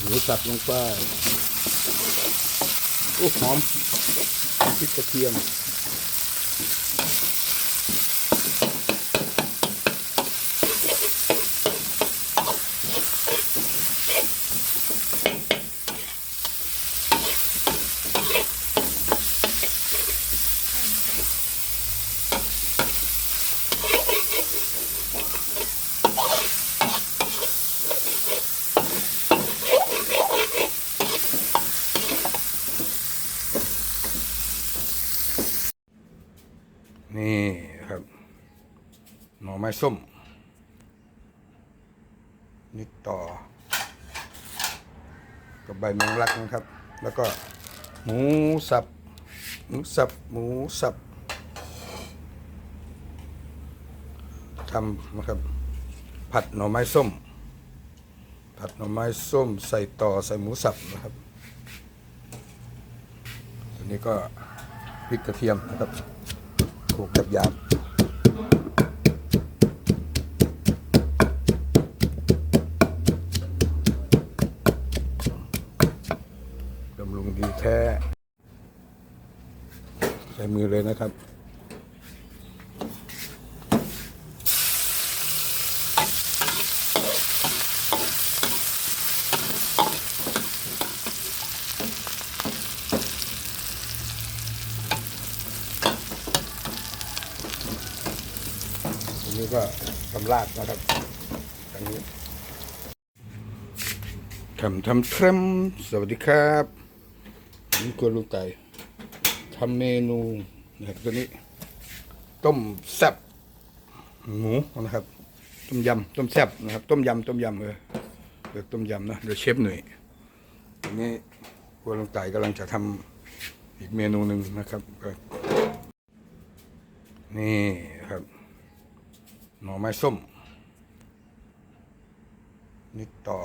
หมูสับลงไปโอ้หอมพริกกระเทียม นี่ครับหน่อไม้ส้มนี่ต่อ กับใบแมงลักนะครับ แล้วก็หมูสับ หมูสับ หมูสับทำนะครับ ผัดหน่อไม้ส้ม ผัดหน่อไม้ส้มใส่ต่อใส่หมูสับนะครับ อันนี้ก็พริกกระเทียมนะครับ โขลกหยามดำรงดีแท้ ใช้มือเลยนะครับ อันนี้ก็สำ ลาดนะครับอันนี้ทำทำทรมสวัสดีครับนี่กวนลูกไก่ทำเมนูนะครับตัวนี้ ต้มแซ่บหมูนะครับ ต้มยำต้มแซ่บนะครับ ต้มยำต้มยำเออเดี๋ยวต้มยำนะเดี๋ยวเชฟหน่อยอันนี้กวนลูกไก่กำลังจะทำอีกเมนูหนึ่งนะครับนี่ครับหน่อไม้ส้ม นี่ต่อ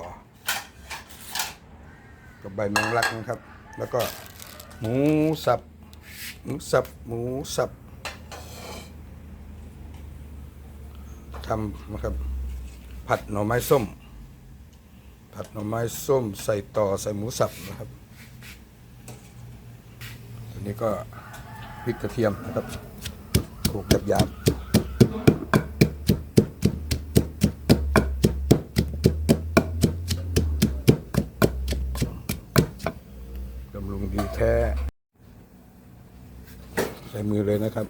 กับใบแมงลักนะครับ แล้วก็หมูสับ หมูสับ หมูสับทำนะครับ ผัดหน่อไม้ส้ม ผัดหน่อไม้ส้มใส่ต่อใส่หมูสับนะครับอันนี้ก็พริกกระเทียมนะครับโขลกหยาบๆ บำรุงดีแท้ ใส่ มือเลยนะครับ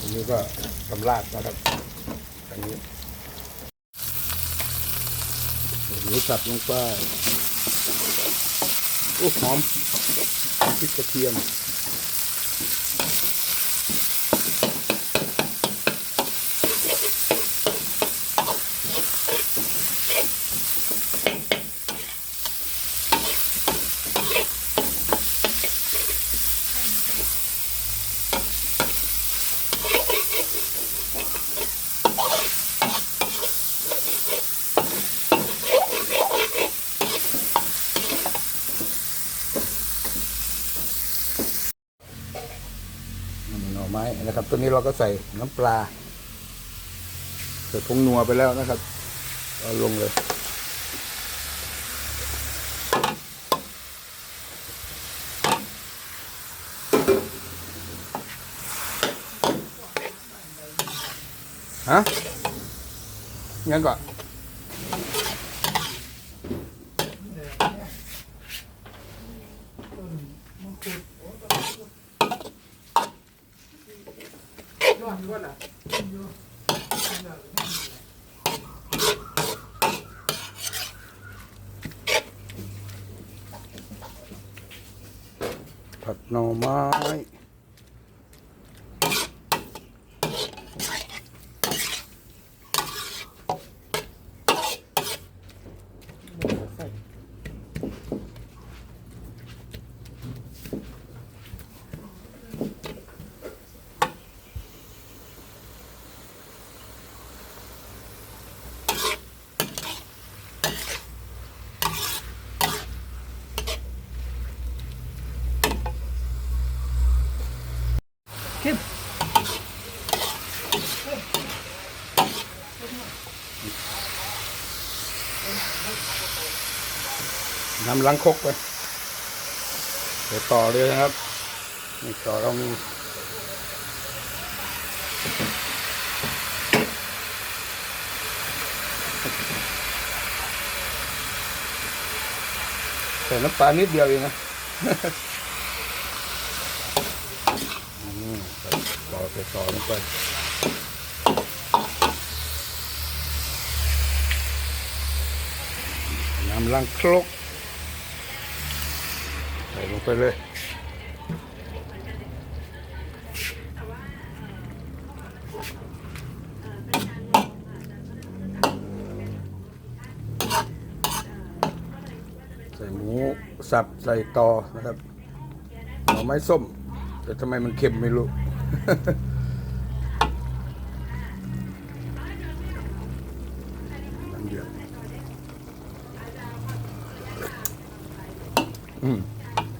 อันนี้ก็สำลาดนะครับอันนี้หมูสับลงไปโอ้หอม พริกกระเทียม หน่อไม้นะครับ ตัวนี้เราก็ใส่น้ำปลา ใส่พงนัวไปแล้วนะครับ เอาลงเลย ฮะ งั้นก่อน ผัดหน่อไม้ น้ำล้างคกไปเดี๋ยวต่อเลยนะครับนี่ต่อเรามีใส่น้ำปลานิดเดียวเองนะอืมต่อใส่ต่อลงไปน้ำล้างครก ไปเลย ใส่หมูสับใส่ต่อนะครับหน่อไม้ส้ม แต่ทำไมมันเค็มไม่รู้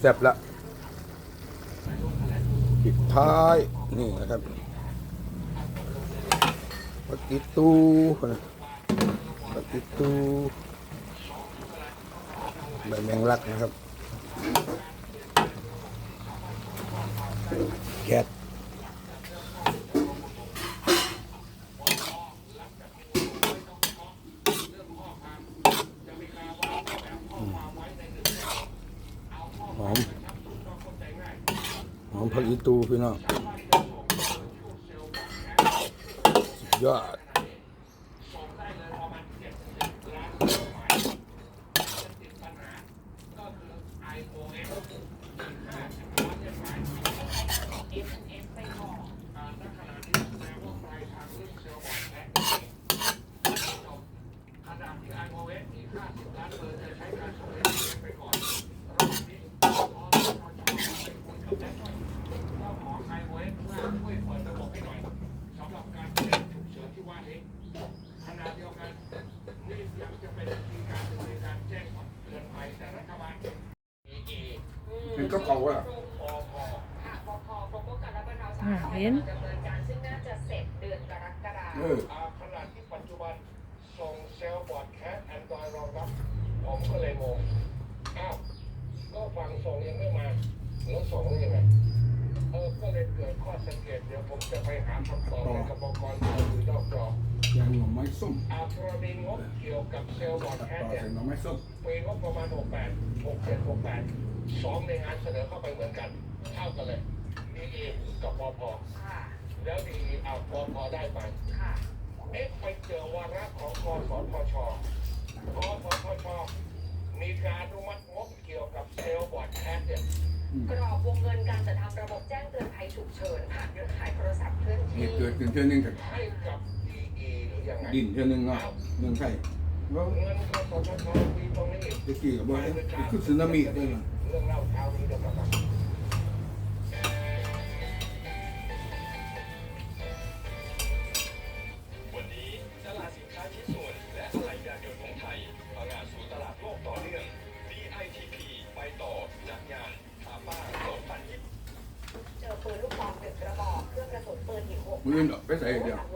แซ่บละปิดท้ายนี่นะครับปากิตูนะปากิตูใบแมงลักนะครับแกดอืมหอม หอมผักอีตูพี่น้อง สุ เก่าอะเห็นเออขณะที่ปัจจุบันส่งเซลล์บอร์ดแคสแอนดรอยรองรับผมก็เลยงงอ้าวก็ฟังส่งยังไม่มาแล้วส่งได้ยังไงเออก็เลยเกิดข้อสังเกตเดี๋ยวผมจะไปหาคำตอบในกระบอกกรที่อยู่นอกกรอ แกงหน่อไม้ส้มอาพรดีงบเกี่ยวกับเซลล์บอร์ดตัดแคสต่อเนี่ยใส่หน่อไม้ส้มปีงบประมาณ 68 67 68สองในงานเสนอเข้าไปเหมือนกันเท่ากันเลยดีเอกับปพค่ะแล้วดีเอาปพได้ไปค่ะเอ๊ะไปเจอวาระของกสทชกสทชมีการอนุมัติงบเกี่ยวกับเซลล์บอร์ดแคสเนี่ย กรอบวงเงินการจัดทำระบบแจ้งเตือนภัยฉุกเฉินผ่านเครือข่ายโทรศัพท์เคลื่อนนี่ที่เกิดขึ้นเท่านึงกับให้กับ ดีเอหรือยังไงดินเท่านึงเนาะเมืองไทยว่าเงินกสทชมีตรงนี้ ตะกี้กับว่าคือสึนามิได้มั้ยเรื่องเล่าเช้านี้เดี๋ยวกลับมาวันนี้ตลาดสินค้าชิ้นส่วน และอะไหล่ยานยนต์ของไทยประกาศสู่ตลาดโลกต่อเนื่อง DITP ไปต่อจากงานคาป้า2020เจอปืนลูกซองหนึ่งกระบอกเครื่องกระสุนปืนอีกหก มืออนไปใส่เดียวอ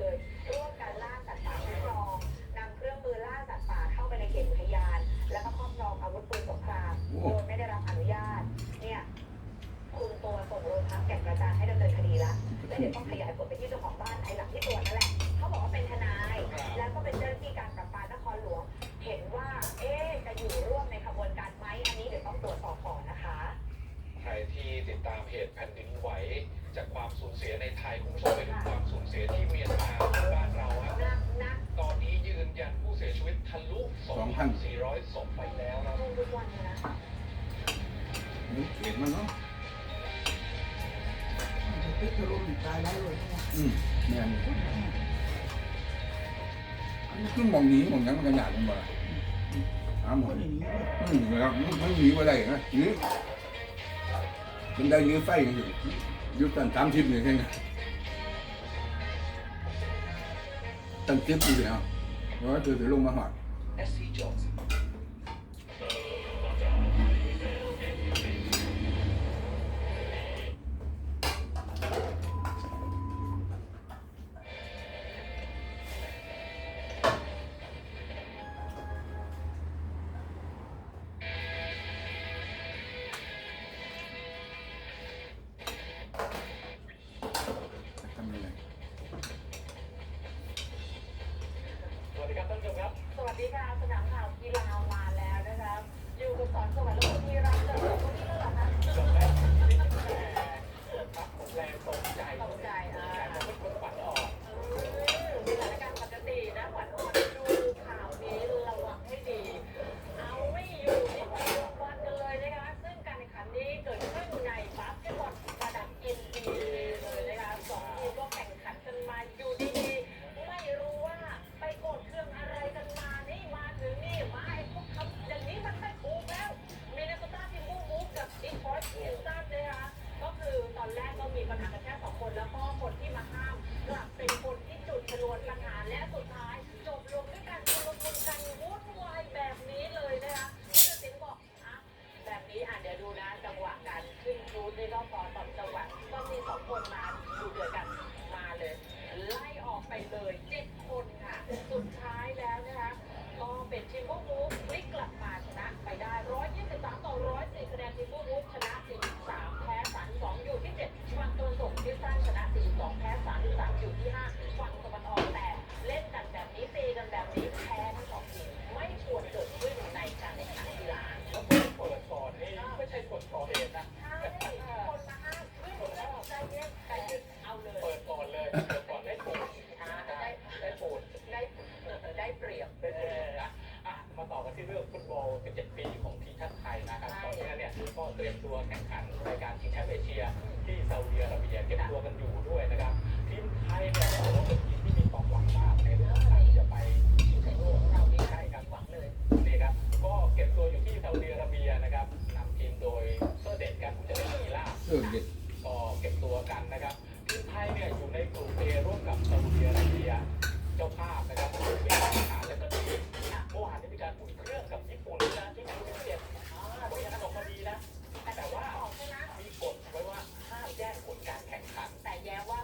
เลยร่วมกันล่าสัตว์ป่าคุ้มครองนำเครื่องมือล่าสัตว์ป่าเข้าไปในเขตอุทยาน แล้วก็ครอบครองอาวุธปืนสงครามโดยไม่ได้รับอนุญาต เนี่ยคุมตัวส่งโรงพักแก่งกระจานให้ดำเนินคดีละแล้วเดี๋ยวต้องขยายผลไปที่เจ้าของบ้านไอ้หลังที่ตัวนั่นแหละเขาบอกว่าเป็นทนาย แล้วก็เป็นเจ้าหน้าที่การประปานครหลวง เห็นว่า เอ๊ะจะอยู่ร่วมในขบวนการไหมอันนี้เดี๋ยวต้องตรวจสอบก่อนนะคะ ใครที่ติดตามเหตุแผ่นดินไหว จากความสูญเสียในไทยคุณผู้ชมไปดูความ สียที่เมียนมาบ้านเราฮะนักนักตอนนี้ยืนยันผู้เสียชีวิตทะลุ 2,400ศพไปแล้วนะทุกวันเห็นมันเนาะปิดลมตายแล้วเลยอืมแม่นขึ้นมองหนีมองยังมันก็ยากมันบ่ล่ะหาหมดนอย่างนี้อืมนะครับมันหนีบ่ได้นะหนีเป็นได้หนีไฟกันอยู่อยู่ตั้งสามทิศนี่ใช่ไหมตั้งทิศอยู่แล้วเพราะว่าคือถือล เป็นชื่อมุกมุก ก็เตรียมตัวแข่งขันรายการชิงแชมป์เอเชีย ที่ซาอุดิอาระเบียเก็บตัวกันอยู่ด้วยนะครับทีมไทยเนี่ยถือว่าเป็นทีมที่มีความหวังมากในเรื่องการที่จะไปชิงแชมป์โลกเราไม่ใช่การหวังเลยนี่ครับก็เก็บตัวอยู่ที่ซาอุดิอาระเบียนะครับนำทีมโดยเซอร์เด็ดกันจะได้มีล่าเซอร์เด็ด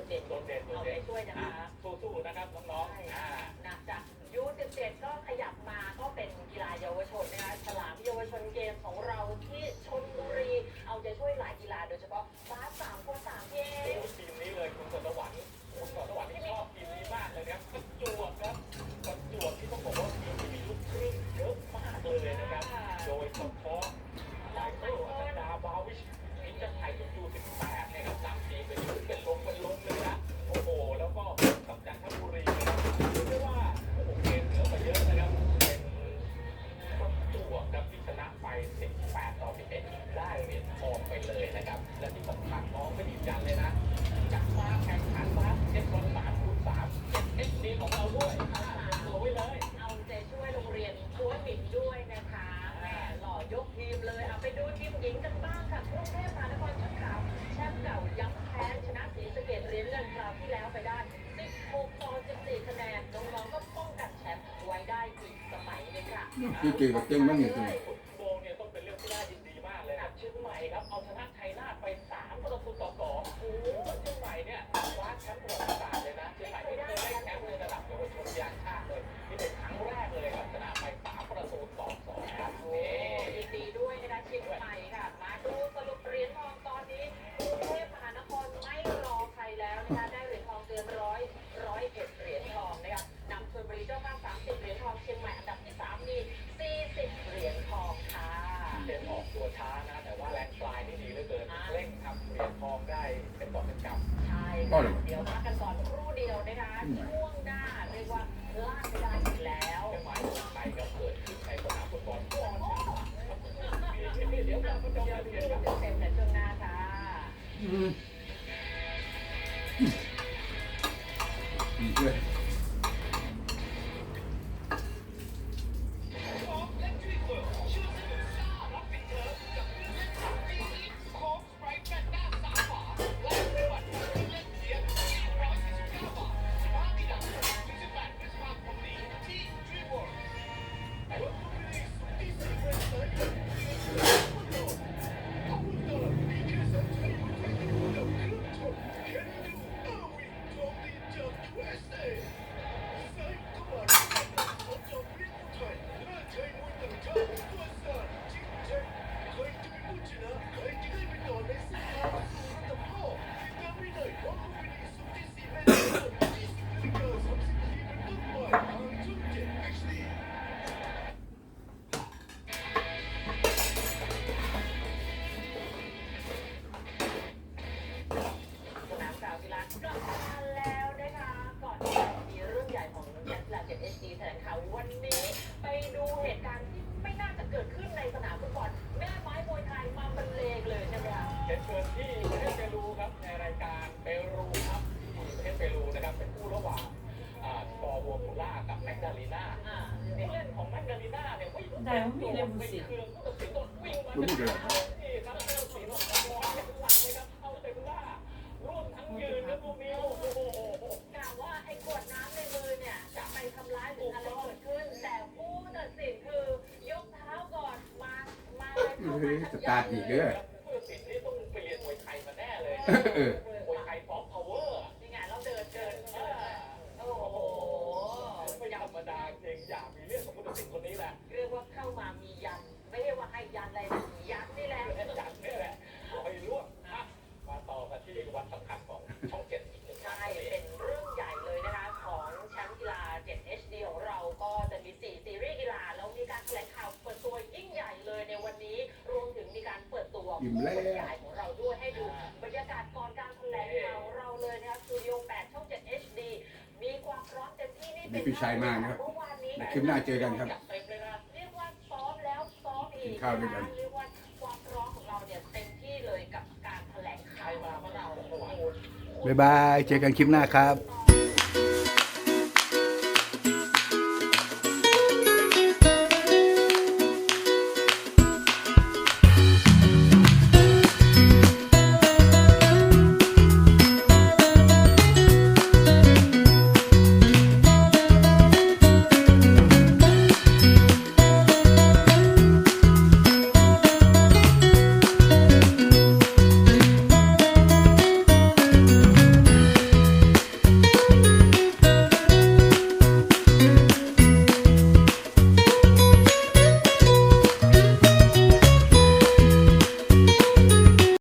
ดเด่นโดดเด่นโดดเด่นช่วยนะ Kỳ vật. ใช่ค่ะเดี๋ยวมากันก่อนครู่เดียวนะคะช่วงหน้าเรียกว่าล่าดไม่ได้อีกแล้วเดี๋ยวกลับมาดูกันเต็มๆในช่วงหน้าค่ะอืมอีมด้วย ตาดีเด้อเออ อิ่มแล้วของเราด้วยให้ดูบรรยากาศก่อนการแถลงข่าวเราเลยนะครับสตูดิโอ8ช่อง 7 HD มีความพร้อมเต็มที่นี่เป็นพี่ชายมากครับในคลิปหน้าเจอกันครับเรียกว่าซ้อมแล้วซ้อมอีกเรียกว่าความพร้อมของเราเนี่ยเต็มที่เลยกับการแถลงข่าวของเราบ๊ายบาย เจอกันคลิปหน้าครับ